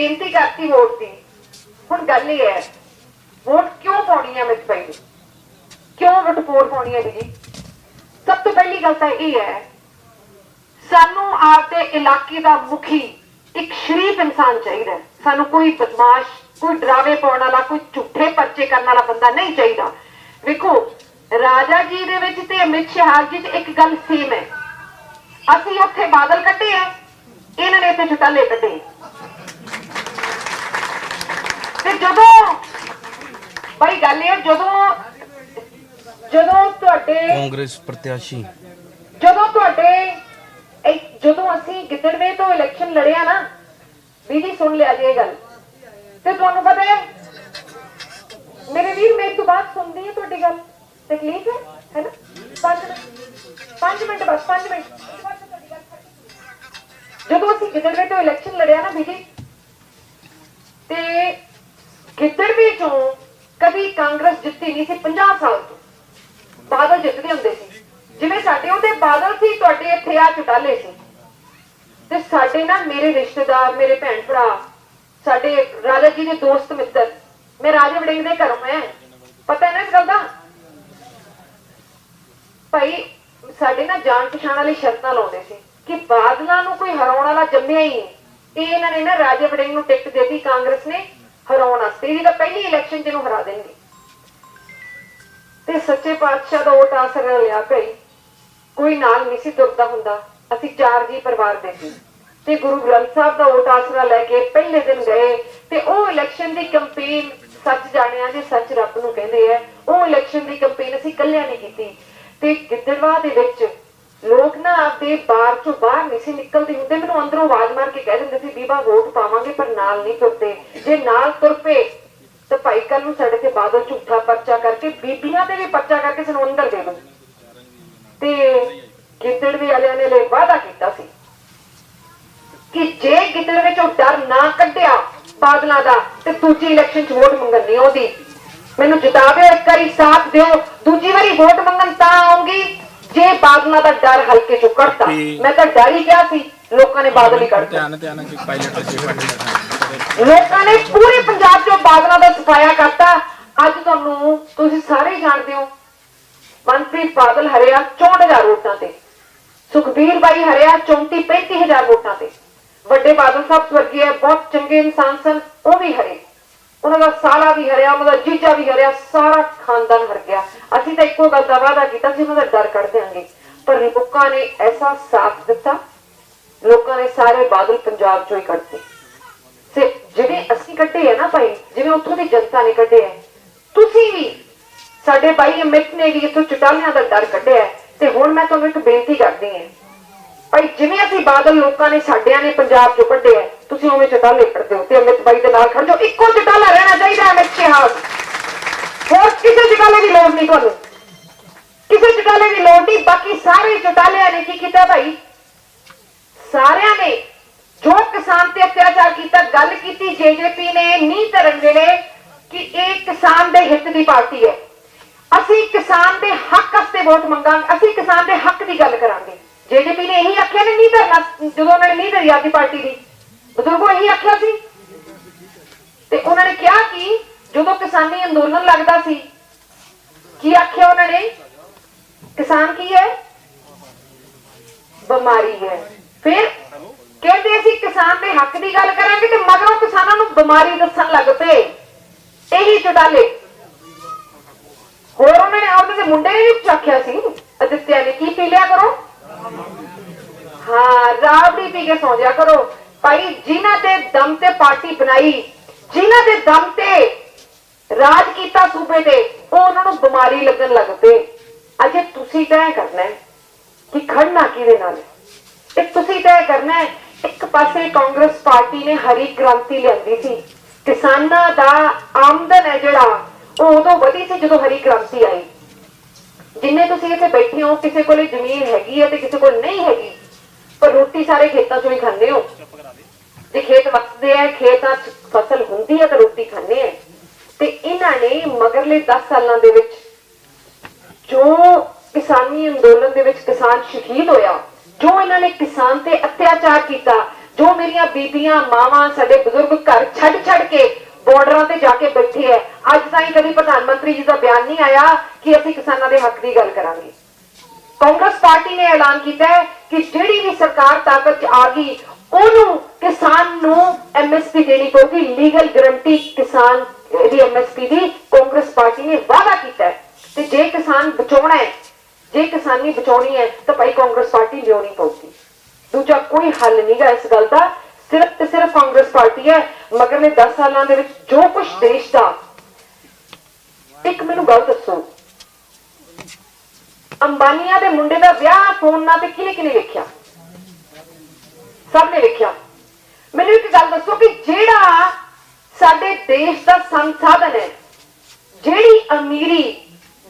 ਬੇਨਤੀ ਕਰਤੀ ਵੋਟ ਦੀ। ਹੁਣ ਗੱਲ ਇਹ ਹੈ, ਵੋਟ ਕਿਉਂ ਪਾਉਣੀ ਹੈ ਮਿੱਤ ਭਾਈ ਕਿਉਂ ਵੋਟ ਪੋੜ ਪਾਉਣੀ ਹੈ ਜੀ ਸਭ ਤੋਂ ਪਹਿਲੀ ਗੱਲ ਤਾਂ ਇਹ ਹੈ, ਸਾਨੂੰ ਆਪਦੇ ਇਲਾਕੇ ਦਾ ਮੁਖੀ ਇੱਕ ਸ਼ਰੀਫ ਇਨਸਾਨ ਚਾਹੀਦਾ ਸਾਨੂੰ ਕੋਈ ਬਦਮਾਸ਼, ਕੋਈ ਡਰਾਵੇ ਪਾਉਣ ਵਾਲਾ, ਕੋਈ ਝੂਠੇ ਪਰਚੇ ਕਰਨ ਵਾਲਾ ਬੰਦਾ ਨਹੀਂ ਚਾਹੀਦਾ। ਵੇਖੋ, ਰਾਜਾ ਜੀ ਦੇ ਵਿੱਚ ਤੇ ਅਮਿਤ ਸ਼ਾਹ ਜੀ 'ਚ ਇੱਕ ਗੱਲ ਸੇਮ ਹੈ। ਅਸੀਂ ਉੱਥੇ ਬਾਦਲ ਕੱਢੇ ਆ, ਇਹਨਾਂ ਨੇ ਇੱਥੇ ਚੁਟਾਲੇ ਕੱਢੇ। ਤੇ ਜਦੋਂ ਬਈ ਗੱਲ ਇਹ ਜਦੋਂ ਜਦੋਂ ਤੁਹਾਡੇ ਕਾਂਗਰਸ ਪ੍ਰਤਿਆਸ਼ੀ। ਜਦੋਂ ਤੁਹਾਡੇ ਇਹ- ਜਦੋਂ ਅਸੀਂ ਗਿੱਦੜਵੇ ਤੋਂ ਇਲੈਕਸ਼ਨ ਲੜਿਆ ਨਾ ਵੀ ਜੀ ਸੁਣ ਲਿਆ ਜੀ ਗੱਲ। ਤੇ ਤੁਹਾਨੂੰ ਪਤਾ ਹੈ ਮੇਰੇ ਵੀਰ ਮੇਰੇ ਤੋਂ ਬਾਤ ਸੁਣਦੀ ਹੈ ਤੁਹਾਡੀ ਗੱਲ। ਤਕਲੀਫ ਹੈ ਹੈ ਨਾ? 5 ਮਿੰਟ 5 ਮਿੰਟ ਬਸ 5 ਮਿੰਟ। ਜਦੋਂ ਅਸੀਂ ਗਿੱਦੜਵੇ ਤੋਂ ਇਲੈਕਸ਼ਨ ਲੜਿਆ ਨਾ ਵੀ ਜੀ ਤੇ ਗਿੱਦੜਵੇ ਚੋਂ ਕਦੀ ਕਾਂਗਰਸ ਜਿੱਤੀ ਨਹੀਂ ਸੀ 50 ਸਾਲ ਤੋਂ। ਬਾਦਲ ਜਿੱਤਦੇ ਹੁੰਦੇ ਸੀ। ਜਿਵੇਂ ਸਾਡੇ ਉਹਦੇ ਬਾਦਲ ਸੀ, ਤੁਹਾਡੇ ਇੱਥੇ ਆ ਚੁਟਾਲੇ ਸੀ। ਤੇ ਸਾਡੇ ਨਾਲ ਮੇਰੇ ਰਿਸ਼ਤੇਦਾਰ, ਮੇਰੇ ਭੈਣ ਭਰਾ, ਸਾਡੇ ਰਾਜਾ ਜੀ ਦੇ ਦੋਸਤ ਮਿੱਤਰ, ਮੈਂ ਰਾਜੇ ਵੜਿੰਗ ਦੇ ਘਰੋਂ ਮੈਂ। ਪਤਾ ਹੈ ਨਾ ਇਸ ਗੱਲ ਦਾ? ਭਾਈ, ਸਾਡੇ ਨਾਲ ਜਾਣ ਪਛਾਣ ਵਾਲੀ ਸ਼ਰਤਾਂ ਲਾਉਂਦੇ ਸੀ ਕਿ ਬਾਦਲਾਂ ਨੂੰ ਕੋਈ ਹਰਾਉਣ ਵਾਲਾ ਜੰਮਿਆ ਹੀ ਨਹੀਂ। ਤੇ ਇਹਨਾਂ ਨੇ ਨਾ ਰਾਜੇ ਵੜਿੰਗ ਨੂੰ ਟਿਕਟ ਦੇਤੀ ਕਾਂਗਰਸ ਨੇ। ਹਰਾਉਣ ਵਾਸਤੇ। ਇਹਦੀ ਤਾਂ ਪਹਿਲੀ ਇਲੈਕਸ਼ਨ ਜਿਹਨੂੰ ਹਰਾ ਦੇਣਗੇ। ਤੇ ਸੱਚੇ ਪਾਤਸ਼ਾਹ ਦਾ ਓਟ ਆਸਰਾ ਲਿਆ ਭਾਈ ਕੋਈ ਨਾਲ ਨਹੀਂ ਸੀ ਤੁਰਦਾ ਹੁੰਦਾ। ਅਸੀਂ ਚਾਰ ਜੀ ਪਰਿਵਾਰ ਦੇ ਸੀ। ਤੇ ਗੁਰੂ ਗ੍ਰੰਥ ਸਾਹਿਬ ਦਾ ਵੋਟ ਆਸਰਾ ਲੈ ਕੇ ਪਹਿਲੇ ਦਿਨ ਗਏ। ਤੇ ਉਹ ਇਲੈਕਸ਼ਨ ਦੀ ਕੈਂਪੇਨ ਸੱਚ ਜਾਣਿਆ ਜੇ ਸੱਚ ਰੱਬ ਨੂੰ ਕਹਿੰਦੇ ਆ। ਉਹ ਇਲੈਕਸ਼ਨ ਦੀ ਕੈਂਪੇਨ ਅਸੀਂ ਇਕੱਲਿਆਂ ਨਹੀਂ ਕੀਤੀ। ਤੇ ਗਿੱਦੜਵਾ ਦੇ ਵਿੱਚ ਲੋਕ ਨਾ ਆਪਦੇ ਬਾਹਰ ਚੋਂ ਬਾਹਰ ਨਹੀਂ ਸੀ ਨਿਕਲਦੇ ਹੁੰਦੇ। ਮੈਨੂੰ ਅੰਦਰੋਂ ਆਵਾਜ਼ ਮਾਰ ਕੇ ਕਹਿ ਦਿੰਦੇ ਸੀ, ਬੀਬਾ ਵੋਟ ਪਾਵਾਂਗੇ, ਪਰ ਨਾਲ ਨਹੀਂ ਤੁਰਦੇ। ਜੇ ਨਾਲ ਤੁਰ ਪਏ, ਤਾਂ ਭਾਈ ਕੱਲ ਨੂੰ ਸਾਡੇ ਤੇ ਬਾਦਲ ਝੂਠਾ ਪਰਚਾ ਕਰਕੇ, ਬੀਬੀਆਂ ਤੇ ਵੀ ਪਰਚਾ ਕਰਕੇ ਸਾਨੂੰ ਅੰਦਰ ਦੇ ਦੋ ਤੇ ਗਿੱਦੜਵੇ ਵਾਲਿਆਂ ਨੇ ਲਈ ਵਾਅਦਾ ਕੀਤਾ ਸੀ ਕਿ ਜੇ ਗਿੱਦੜ ਵਿੱਚੋਂ ਡਰ ਨਾ ਕੱਢਿਆ ਬਾਦਲਾਂ ਦਾ, ਤੇ ਦੂਜੀ ਇਲੈਕਸ਼ਨ 'ਚ ਵੋਟ ਮੰਗਣ ਨਹੀਂ ਆਉਂਦੀ। ਮੈਨੂੰ ਜਿਤਾਵੇ ਇੱਕ ਵਾਰੀ ਸਾਥ ਦਿਓ। ਦੂਜੀ ਵਾਰੀ ਵੋਟ ਮੰਗਣ ਤਾਂ ਆਉਂਗੀ। ਜੇ ਬਾਦਲਾਂ ਦਾ ਡਰ ਹਲਕੇ 'ਚੋਂ ਕੱਢਤਾ ਮੈਂ ਤਾਂ ਡਰ ਹੀ ਕਿਹਾ ਸੀ ਲੋਕਾਂ ਨੇ ਬਾਦਲ ਹੀ ਕੱਢਤਾ। ਧਿਆਨ ਧਿਆਨ ਕਿ ਪਾਇਲਟ ਅਚੀਵਮੈਂਟ ਲੋਕਾਂ ਨੇ ਪੂਰੇ ਪੰਜਾਬ 'ਚੋਂ ਬਾਦਲਾਂ ਦਾ ਸਫਾਇਆ ਕਰਤਾ। ਅੱਜ ਤੁਹਾਨੂੰ ਤੁਸੀਂ ਸਾਰੇ ਜਾਣਦੇ ਹੋ ਮਨਪ੍ਰੀਤ ਬਾਦਲ ਹਰਿਆ 64000 ਵੋਟਾਂ ਤੇ ਸੁਖਬੀਰ ਬਾਈ ਹਰਿਆ 34 35000 ਵੋਟਾਂ ਤੇ। ਵੱਡੇ ਬਾਦਲ ਸਾਹਿਬ ਸਵਰਗੀ ਹੈ ਬਹੁਤ ਚੰਗੇ ਇਨਸਾਨ ਸਨ ਉਹ ਵੀ ਹਰੇ। ਉਹਨਾਂ ਦਾ ਸਾਲਾ ਵੀ ਹਰਿਆ ਉਹਨਾਂ ਦਾ ਜੀਜਾ ਵੀ ਹਰਿਆ ਸਾਰਾ ਖਾਨਦਾਨ ਤਾਂ ਇੱਕੋ ਗੱਲ ਦਾ ਵਾਅਦਾ ਕੀਤਾ ਸੀ, ਉਹਨਾਂ ਦਾ ਡਰ ਕੱਢ ਦਿਆਂਗੇ ਪਰ ਲੋਕਾਂ ਨੇ ਐਸਾ ਸਾਥ ਦਿੱਤਾ, ਲੋਕਾਂ ਨੇ ਸਾਰੇ ਬਾਦਲ ਪੰਜਾਬ ਚੋਂ ਹੀ ਕੱਢਤੇ। ਤੇ ਜਿਹੜੇ ਅਸੀਂ ਕੱਢੇ ਆ ਨਾ ਭਾਈ, ਜਿਵੇਂ ਉੱਥੋਂ ਦੀ ਜਨਤਾ ਨੇ ਕੱਢੇ ਆ। ਤੁਸੀਂ ਵੀ ਸਾਡੇ ਭਾਈ ਅਮਿਤ ਨੇ ਵੀ ਇੱਥੋਂ ਚਟਾਲਿਆਂ ਦਾ ਡਰ ਕੱਢਿਆ ਤੇ ਹੁਣ ਮੈਂ ਤੁਹਾਨੂੰ ਇੱਕ ਬੇਨਤੀ ਕਰਦੀ ਹਾਂ। ਭਾਈ, ਜਿਵੇਂ ਅਸੀਂ ਬਾਦਲ ਲੋਕਾਂ ਨੇ ਸਾਡਿਆਂ ਨੇ ਪੰਜਾਬ ਚੋਂ ਕੱਢੇ ਆ, ਤੁਸੀਂ ਉਵੇਂ ਚਟਾਲੇ ਕੱਢਦੇ ਹੋ ਤੇ ਅਮਿਤ ਬਾਈ ਦੇ ਨਾਲ ਖੜ ਜਾਓ। ਇੱਕੋ ਚਟਾਲਾ ਰਹਿਣਾ ਚਾਹੀਦਾ ਹੈ ਅਮਿਤ ਸ਼ਾਹ ਹੋਰ ਕਿਸੇ ਚਟਾਲੇ ਦੀ ਲੋੜ ਨਹੀਂ ਤੁਹਾਨੂੰ। ਕਿਸੇ ਦੀ ਲੋੜ ਨਹੀਂ, ਬਾਕੀ ਸਾਰੇ ਚਟਾਲਿਆਂ ਨੇ ਕੀ ਕੀਤਾ ਭਾਈ? ਸਾਰਿਆਂ ਨੇ ਜੋ ਕਿਸਾਨ ਤੇ ਅਤਿਆਚਾਰ ਕੀਤਾ, ਗੱਲ ਕੀਤੀ, ਜੇਜੇਪੀ ਨੇ ਨੀ ਧਰਨ ਵੇਲੇ, ਕਿ ਇਹ ਕਿਸਾਨ ਦੇ ਹਿੱਤ ਦੀ ਪਾਰਟੀ ਹੈ। ਅਸੀਂ ਕਿਸਾਨ ਦੇ ਹੱਕ ਵਾਸਤੇ ਵੋਟ ਮੰਗਾਂਗੇ, ਅਸੀਂ ਕਿਸਾਨ ਦੇ ਹੱਕ ਦੀ ਗੱਲ ਕਰਾਂਗੇ। ਜੇਜੇਪੀ ਨੇ ਇਹੀ ਆਖਿਆ ਨੇ ਨਹੀਂ ਧਰਨਾ, ਜਦੋਂ ਉਹਨਾਂ ਨੇ ਨਹੀਂ ਧਰੀ ਆਪਦੀ ਪਾਰਟੀ ਦੀ। ਬਜ਼ੁਰਗੋ, ਇਹੀ ਆਖਿਆ ਸੀ। ਤੇ ਉਹਨਾਂ ਨੇ ਕਿਹਾ ਕਿ ਜਦੋਂ ਕਿਸਾਨੀ ਅੰਦੋਲਨ ਲੱਗਦਾ ਸੀ, ਕੀ ਆਖਿਆ ਉਹਨਾਂ ਨੇ? ਕਿਸਾਨ ਕੀ ਹੈ? ਬਿਮਾਰੀ ਹੈ। ਫਿਰ ਕਹਿੰਦੇ ਅਸੀਂ ਕਿਸਾਨ ਦੇ ਹੱਕ ਦੀ ਗੱਲ ਕਰਾਂਗੇ ਤੇ ਮਗਰੋਂ ਕਿਸਾਨਾਂ ਨੂੰ ਬਿਮਾਰੀ ਦੱਸਣ ਲੱਗ ਪਏ। ਇਹੀ ਚੁਟਾਲੇ ਹੋਰ ਉਹਨਾਂ ਨੇ ਆਪਣੇ ਦੇ ਮੁੰਡੇ ਨੇ ਵੀ ਆਖਿਆ ਸੀ, ਅਦਿੱਤਿਆ ਨੇ ਕੀ ਪੀ ਲਿਆ ਕਰੋ? ਹਾਂ ਰਾਬੜੀ ਪੀ ਕੇ ਸੌਂ ਜਾ ਕਰੋ। ਭਾਈ, ਜਿਨ੍ਹਾਂ ਦੇ ਦਮ ਤੇ ਪਾਰਟੀ ਬਣਾਈ, ਜਿਨ੍ਹਾਂ ਦੇ ਦਮ ਤੇ ਰਾਜ ਕੀਤਾ ਸੂਬੇ ਤੇ, ਉਹ ਉਹਨਾਂ ਨੂੰ ਬਿਮਾਰੀ ਲੱਗਣ ਲੱਗ ਪਈ ਅਜੇ ਤੁਸੀਂ ਤੈਅ ਕਰਨਾ ਹੈ ਕਿ ਖੜਨਾ ਕਿਹਦੇ ਨਾਲ ਹੈ। ਤੇ ਤੁਸੀਂ ਤੈਅ ਕਰਨਾ ਹੈ, ਇੱਕ ਪਾਸੇ ਕਾਂਗਰਸ ਪਾਰਟੀ ਨੇ ਹਰੀ ਕ੍ਰਾਂਤੀ ਲਿਆਂਦੀ ਸੀ, ਕਿਸਾਨਾਂ ਦਾ ਆਮਦਨ ਹੈ ਜਿਹੜਾ, ਉਹ ਉਦੋਂ ਵਧੀ ਸੀ ਜਦੋਂ ਹਰੀ ਕ੍ਰਾਂਤੀ ਆਈ। ਜਿੰਨੇ ਤੁਸੀਂ ਇੱਥੇ ਬੈਠੇ ਹੋ, ਕਿਸੇ ਕੋਲੇ ਜ਼ਮੀਨ ਹੈਗੀ ਹੈ ਤੇ ਕਿਸੇ ਕੋਲ ਨਹੀਂ ਹੈਗੀ, ਪਰ ਰੋਟੀ ਸਾਰੇ ਖੇਤਾਂ ਚੋਂ ਹੀ ਖਾਂਦੇ ਹੋ। ਜੇ ਖੇਤ ਵਸਦੇ ਆ ਖੇਤਾਂ 'ਚ ਫਸਲ ਹੁੰਦੀ ਹੈ ਤਾਂ ਰੋਟੀ ਖਾਂਦੇ ਆ ਤੇ ਇਹਨਾਂ ਨੇ ਮਗਰਲੇ 10 ਸਾਲਾਂ ਦੇ ਵਿੱਚ ਅੰਦੋਲਨ ਦੇ ਵਿੱਚ ਕਿਸਾਨ ਸ਼ਹੀਦ ਹੋਇਆ। ਜੋ ਇਹਨਾਂ ਨੇ ਕਿਸਾਨ ਤੇ ਅਤਿਆਚਾਰ ਕੀਤਾ, ਜੋ ਮੇਰੀਆਂ ਬੀਬੀਆਂ, ਮਾਵਾਂ ਸਾਡੇ ਬਜ਼ੁਰਗ ਘਰ ਛੱਡ ਛੱਡ ਕੇ ਬਾਰਡਰਾਂ ਤੇ ਜਾ ਕੇ ਬੈਠੇ ਐ, ਅੱਜ ਤਾਈਂ ਕਦੀ ਪ੍ਰਧਾਨ ਮੰਤਰੀ ਜੀ ਦਾ ਬਿਆਨ ਨਹੀਂ ਆਇਆ ਕਿ ਅਸੀਂ ਕਿਸਾਨਾਂ ਦੇ ਹੱਕ ਦੀ ਗੱਲ ਕਰਾਂਗੇ। ਕਾਂਗਰਸ ਪਾਰਟੀ ਨੇ ਐਲਾਨ ਕੀਤਾ ਹੈ ਕਿ ਜਿਹੜੀ ਵੀ ਸਰਕਾਰ ਤਾਕਤ 'ਚ ਆ ਗਈ, ਉਹਨੂੰ ਕਿਸਾਨ ਨੂੰ ਐਮਐਸਪੀ ਦੇਣੀ ਪਊਗੀ ਲੀਗਲ ਗਰੰਟੀ ਕਿਸਾਨ ਦੀ ਐਮਐਸਪੀ ਦੀ ਕਾਂਗਰਸ ਪਾਰਟੀ ਨੇ ਵਾਅਦਾ ਕੀਤਾ ਤੇ ਜੇ ਕਿਸਾਨ ਬਚਾਉਣਾ ਹੈ ਜੇ ਕਿਸਾਨੀ ਬਚਾਉਣੀ ਹੈ ਤਾਂ ਭਾਈ ਕਾਂਗਰਸ ਪਾਰਟੀ ਲਿਆਉਣੀ ਪਊਗੀ। ਦੂਜਾ ਕੋਈ ਹੱਲ ਨਹੀਂਗਾ ਇਸ ਗੱਲ ਦਾ। ਸਿਰਫ ਤੇ ਸਿਰਫ ਕਾਂਗਰਸ ਪਾਰਟੀ ਹੈ ਮਗਰ ਮਗਰਲੇ 10 ਸਾਲਾਂ ਦੇ ਵਿੱਚ ਜੋ ਕੁਝ ਦੇਸ਼ ਦਾ। ਇੱਕ ਮੈਨੂੰ ਗੱਲ ਦੱਸੋ। ਅੰਬਾਨੀਆਂ ਦੇ ਮੁੰਡੇ ਦਾ ਵਿਆਹ ਫੋਨ ਨਾਲ ਤੇ ਕਿਹਨੇ ਕਿਹਨੇ ਵੇਖਿਆ? ਸਭ ਨੇ ਵੇਖਿਆ। ਮੈਨੂੰ ਇੱਕ ਗੱਲ ਦੱਸੋ ਕਿ ਜਿਹੜਾ ਸਾਡੇ ਦੇਸ਼ ਦਾ ਸੰਸਾਧਨ ਹੈ, ਜਿਹੜੀ ਅਮੀਰੀ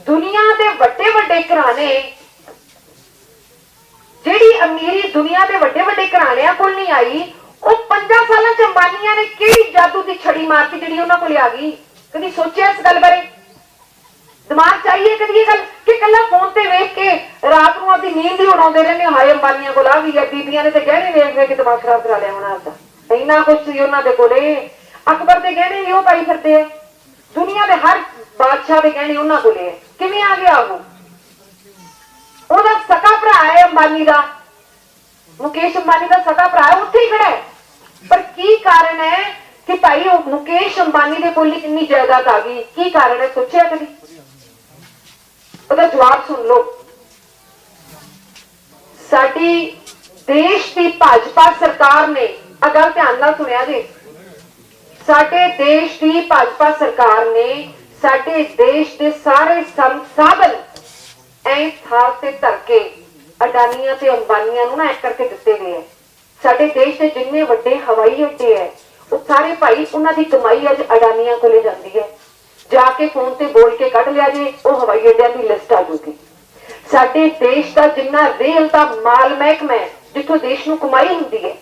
ਦੁਨੀਆ ਦੇ ਵੱਡੇ ਵੱਡੇ ਘਰਾਣੇ, ਜਿਹੜੀ ਅਮੀਰੀ ਦੁਨੀਆ ਦੇ ਵੱਡੇ ਵੱਡੇ ਘਰਾਣਿਆਂ ਕੋਲ ਨਹੀਂ ਆਈ, ਉਹ 5 ਸਾਲਾਂ ਚ ਅੰਬਾਨੀਆਂ ਨੇ ਕਿਹੜੀ ਜਾਦੂ ਦੀ ਛੜੀ ਮਾਰਤੀ ਜਿਹੜੀ ਉਹਨਾਂ ਕੋਲ ਆ ਗਈ? ਕਦੀ ਸੋਚਿਆ ਇਸ ਗੱਲ ਬਾਰੇ? ਦਿਮਾਗ ਚਾਹੀਏ ਕਦੀ ਇਹ ਗੱਲ ਕਿ ਕੱਲਾ ਫੋਨ ਤੇ ਵੇਖ ਕੇ ਰਾਤ ਨੂੰ ਆਪਦੀ ਨੀਂਦ ਹੀ ਉਡਾਉਂਦੇ ਰਹਿੰਦੇ ਹਾਏ ਅੰਬਾਨੀਆਂ ਕੋਲ ਆ ਵੀ ਆ ਬੀਬੀਆਂ ਨੇ ਤੇ ਗਹਿਣੇ ਵੇਖ ਵੇਖ ਕੇ ਦਿਮਾਗ ਖਰਾਬ ਕਰਾ ਲਿਆ ਹੋਣਾ ਆਪਦਾ ਇੰਨਾ ਕੁਝ ਸੀ ਉਹਨਾਂ ਦੇ ਕੋਲੇ। ਅਕਬਰ ਦੇ ਗਹਿਣੇ ਵੀ ਉਹ ਪਾਈ ਫਿਰਦੇ ਆ। ਦੁਨੀਆ ਦੇ ਹਰ ਬਾਦਸ਼ਾਹ ਦੇ ਗਹਿਣੇ ਉਹਨਾਂ ਕੋਲੇ ਆ। ਕਿਵੇਂ ਆ ਗਿਆ ਉਹ ਉਹਦਾ ਸਕਾ ਭਰਾ ਹੈ ਅੰਬਾਨੀ ਦਾ। ਮੁਕੇਸ਼ ਅੰਬਾਨੀ ਦਾ ਸਕਾ ਭਰਾ ਹੈ, ਉੱਥੇ ਹੀ ਖੜਾ ਹੈ। ਪਰ ਕੀ ਕਾਰਨ ਹੈ ਕਿ ਭਾਈ ਉਹ ਮੁਕੇਸ਼ ਅੰਬਾਨੀ ਦੇ ਕੋਲ ਇੰਨੀ ਜਾਇਦਾਦ ਆ ਗਈ? ਕੀ ਕਾਰਨ ਹੈ? ਸੋਚਿਆ ਕਦੀ? ਉਹਦਾ ਜਵਾਬ ਸੁਣ ਲਓ। ਸਾਡੀ ਦੇਸ਼ ਦੀ ਭਾਜਪਾ ਸਰਕਾਰ ਨੇ ਅਗਰ ਧਿਆਨ ਨਾਲ ਸੁਣਿਆ ਜੀ। ਸਾਡੇ ਦੇਸ਼ ਦੀ ਭਾਜਪਾ ਸਰਕਾਰ ਨੇ ਸਾਡੇ ਦੇਸ਼ ਦੇ ਸਾਰੇ ਸੰਸਾਧਨ ਐ ਥਾਲ ਤੇ ਧਰ ਕੇ ਅਡਾਨੀਆਂ ਤੇ ਅੰਬਾਨੀਆਂ ਨੂੰ ਨਾ ਐ ਕਰਕੇ ਦਿੱਤੇ ਗਏ ਹੈ ਸਾਡੇ ਦੇਸ਼ ਦੇ ਜਿੰਨੇ ਵੱਡੇ ਹਵਾਈ ਅੱਡੇ ਹੈ ਉਹ ਸਾਰੇ ਭਾਈ ਉਹਨਾਂ ਦੀ ਕਮਾਈ ਅੱਜ ਅਡਾਨੀਆਂ ਕੋਲੇ ਜਾਂਦੀ ਹੈ ਜਾ ਕੇ ਫੋਨ ਤੇ ਬੋਲ ਕੇ ਕੱਢ ਲਿਆ ਜੇ, ਉਹ ਹਵਾਈ ਅੱਡਿਆਂ ਦੀ ਲਿਸਟ ਆ ਜੂਗੀ। ਸਾਡੇ ਦੇਸ਼ ਦਾ ਜਿੰਨਾ ਰੇਲ ਦਾ ਮਾਲ ਮਹਿਕਮਾ ਹੈ ਜਿੱਥੋਂ ਦੇਸ਼ ਨੂੰ ਕਮਾਈ ਹੁੰਦੀ ਹੈ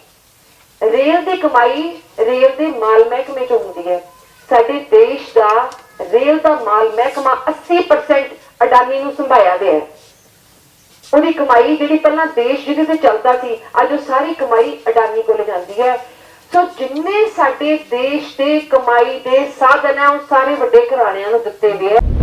ਰੇਲ ਦੀ ਕਮਾਈ ਰੇਲ ਦੇ ਮਾਲ ਮਹਿਕਮੇ ਚੋਂ ਹੁੰਦੀ ਹੈ ਸਾਡੇ ਦੇਸ਼ ਦਾ ਰੇਲ ਦਾ ਮਾਲ ਮਹਿਕਮਾ 80% ਅਡਾਨੀ ਨੂੰ ਸੰਭਾਇਆ ਗਿਆ ਹੈ। ਉਹਦੀ ਕਮਾਈ ਜਿਹੜੀ ਪਹਿਲਾਂ ਦੇਸ਼ ਜਿਹਦੇ ਤੇ ਚੱਲਦਾ ਸੀ, ਅੱਜ ਉਹ ਸਾਰੀ ਕਮਾਈ ਅਡਾਨੀ ਕੋਲ ਜਾਂਦੀ ਹੈ। ਸੋ ਜਿੰਨੇ ਸਾਡੇ ਦੇਸ਼ ਦੇ ਕਮਾਈ ਦੇ ਸਾਧਨ ਹੈ, ਉਹ ਸਾਰੇ ਵੱਡੇ ਘਰਾਣਿਆਂ ਨੂੰ ਦਿੱਤੇ ਗਏ ਹੈ।